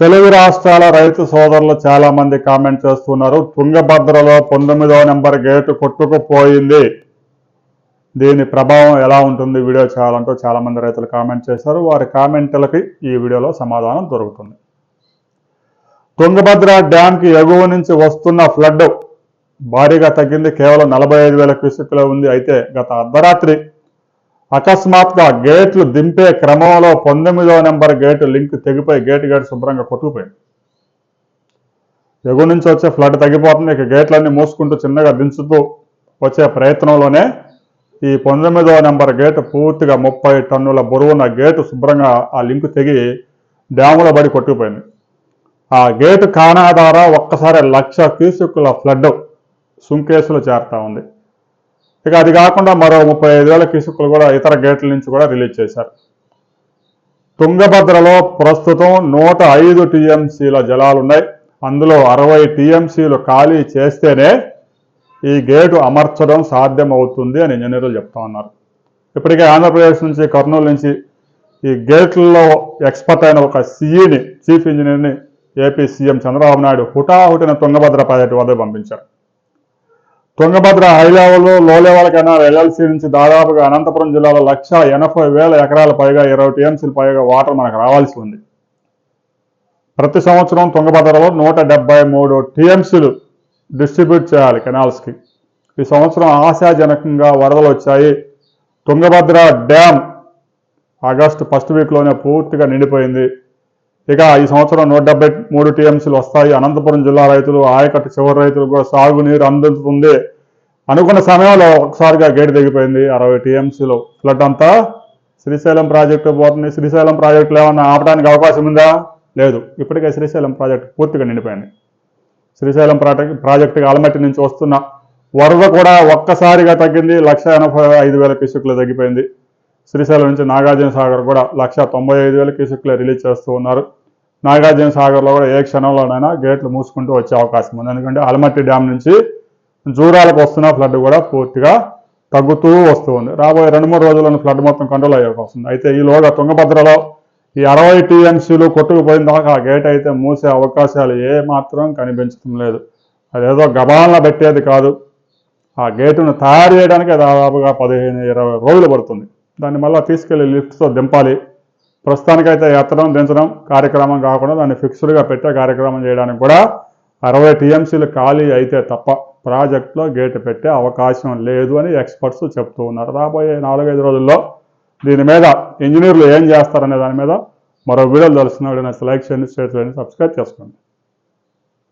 తెలుగు రాష్ట్రాల రైతు సోదరులు చాలా మంది కామెంట్ చేస్తున్నారు. తుంగభద్రలో పంతొమ్మిదవ నెంబర్ గేటు కొట్టుకుపోయింది. దీని ప్రభావం ఎలా ఉంటుంది? వీడియో చేయాలంటూ చాలా మంది రైతులు కామెంట్ చేశారు. వారి కామెంట్లకి ఈ వీడియోలో సమాధానం దొరుకుతుంది. తుంగభద్ర డ్యాంకి ఎగువ నుంచి వస్తున్న ఫ్లడ్ భారీగా తగ్గింది. కేవలం నలభై ఐదు వేల క్యూసెక్లో ఉంది. అయితే గత అర్ధరాత్రి అకస్మాత్గా గేట్లు దింపే క్రమంలో పంతొమ్మిదవ నెంబర్ గేటు లింక్ తెగిపోయి గేటు గేటు శుభ్రంగా కొట్టుకుపోయింది. ఎగువ నుంచి వచ్చే ఫ్లడ్ తగ్గిపోతుంది ఇక గేట్లన్నీ మూసుకుంటూ చిన్నగా దించుతూ వచ్చే ప్రయత్నంలోనే ఈ పంతొమ్మిదవ నెంబర్ గేటు పూర్తిగా ముప్పై టన్నుల బరువున్న గేటు శుభ్రంగా ఆ లింక్ తెగి డ్యాములో పడి కొట్టుకుపోయింది. ఆ గేటు కానాధార ఒక్కసారి లక్ష క్యూసెక్కుల ఫ్లడ్ సుంకేసులు చేరుతా ఉంది. ఇక అది కాకుండా మరో ముప్పై ఐదు వేల కిసుకులు కూడా ఇతర గేట్ల నుంచి కూడా రిలీజ్ చేశారు. తుంగభద్రలో ప్రస్తుతం నూట ఐదు టీఎంసీల జలాలు ఉన్నాయి అందులో అరవై టీఎంసీలు ఖాళీ చేస్తేనే ఈ గేటు అమర్చడం సాధ్యమవుతుంది అని ఇంజనీర్లు చెప్తా ఉన్నారు. ఇప్పటికే ఆంధ్రప్రదేశ్ నుంచి కర్నూలు నుంచి ఈ గేట్లలో ఎక్స్పర్ట్ అయిన ఒక సిఈని చీఫ్ ఇంజనీర్ని ఏపీ సీఎం చంద్రబాబు నాయుడు హుటాహుటిన తుంగభద్ర ప్రాజెక్టు వద్ద పంపించారు. తుంగభద్ర హై లెవెల్లో లెవెల్ కెనాల్ ఎల్ఎల్సీ నుంచి దాదాపుగా అనంతపురం జిల్లాలో లక్ష ఎనభై వేల ఎకరాల పైగా ఇరవై టీఎంసీల పైగా వాటర్ మనకు రావాల్సి ఉంది. ప్రతి సంవత్సరం తుంగభద్రలో నూట డెబ్బై మూడు టీఎంసీలు డిస్ట్రిబ్యూట్ చేయాలి కెనాల్స్కి. ఈ సంవత్సరం ఆశాజనకంగా వరదలు వచ్చాయి. తుంగభద్ర డ్యామ్ ఆగస్టు ఫస్ట్ వీక్లోనే పూర్తిగా నిండిపోయింది. ఇక ఈ సంవత్సరం నూట డెబ్బై మూడు టీఎంసీలు వస్తాయి. అనంతపురం జిల్లా రైతులు ఆయకట్టు చివరి రైతులు కూడా సాగునీరు అందుతుంది. అనుకున్న సమయంలో ఒకసారిగా గేటు దిగిపోయింది అరవై టీఎంసీలు. ఫ్లడ్ అంతా శ్రీశైలం ప్రాజెక్టు పోతుంది. శ్రీశైలం ప్రాజెక్టులో ఏమన్నా ఆపడానికి అవకాశం ఉందా? లేదు. ఇప్పటికే శ్రీశైలం ప్రాజెక్టు పూర్తిగా నిండిపోయింది. శ్రీశైలం ప్రాజెక్ట్ ప్రాజెక్టుకి అలమట్టి నుంచి వస్తున్న వరద కూడా ఒక్కసారిగా తగ్గింది. లక్ష ఎనభై ఐదు వేల క్యూసెక్లు తగ్గిపోయింది. శ్రీశైలం నుంచి నాగార్జున సాగర్ కూడా లక్ష తొంభై ఐదు వేల క్యూసెక్లు రిలీజ్ చేస్తూ ఉన్నారు. నాగార్జున సాగర్లో కూడా ఏ క్షణంలోనైనా గేట్లు మూసుకుంటూ వచ్చే అవకాశం ఉంది. ఎందుకంటే అలమట్టి డ్యామ్ నుంచి జూరాలకు వస్తున్న ఫ్లడ్ కూడా పూర్తిగా తగ్గుతూ వస్తూ ఉంది. రాబోయే రెండు మూడు రోజుల్లో ఫ్లడ్ మొత్తం కంట్రోల్ అయ్యే అవకాశం ఉంది. అయితే ఈలోగా తుంగభద్రలో ఈ అరవై టీఎంసీలు కొట్టుకుపోయిన దాకా ఆ గేట్ అయితే మూసే అవకాశాలు ఏ మాత్రం కనిపించడం లేదు. అదేదో గబాలన పెట్టేది కాదు. ఆ గేటును తయారు చేయడానికి దాదాపుగా పదిహేను ఇరవై రోజులు పడుతుంది. దాన్ని మళ్ళీ తీసుకెళ్ళి లిఫ్ట్తో దింపాలి. ప్రస్తుతానికైతే ఎత్తడం దించడం కార్యక్రమం కాకుండా దాన్ని ఫిక్స్డ్గా పెట్టే కార్యక్రమం చేయడానికి కూడా అరవై టీఎంసీలు ఖాళీ అయితే తప్ప ప్రాజెక్టులో గేటు పెట్టే అవకాశం లేదు అని ఎక్స్పర్ట్స్ చెప్తూ ఉన్నారు. రాబోయే నాలుగైదు రోజుల్లో దీని మీద ఇంజనీర్లు ఏం చేస్తారనే దాని మీద మరో వీడియోలు తెలుస్తున్న వీడియో లైక్ చేయండి షేర్ చేయండి సబ్స్క్రైబ్ చేసుకోండి.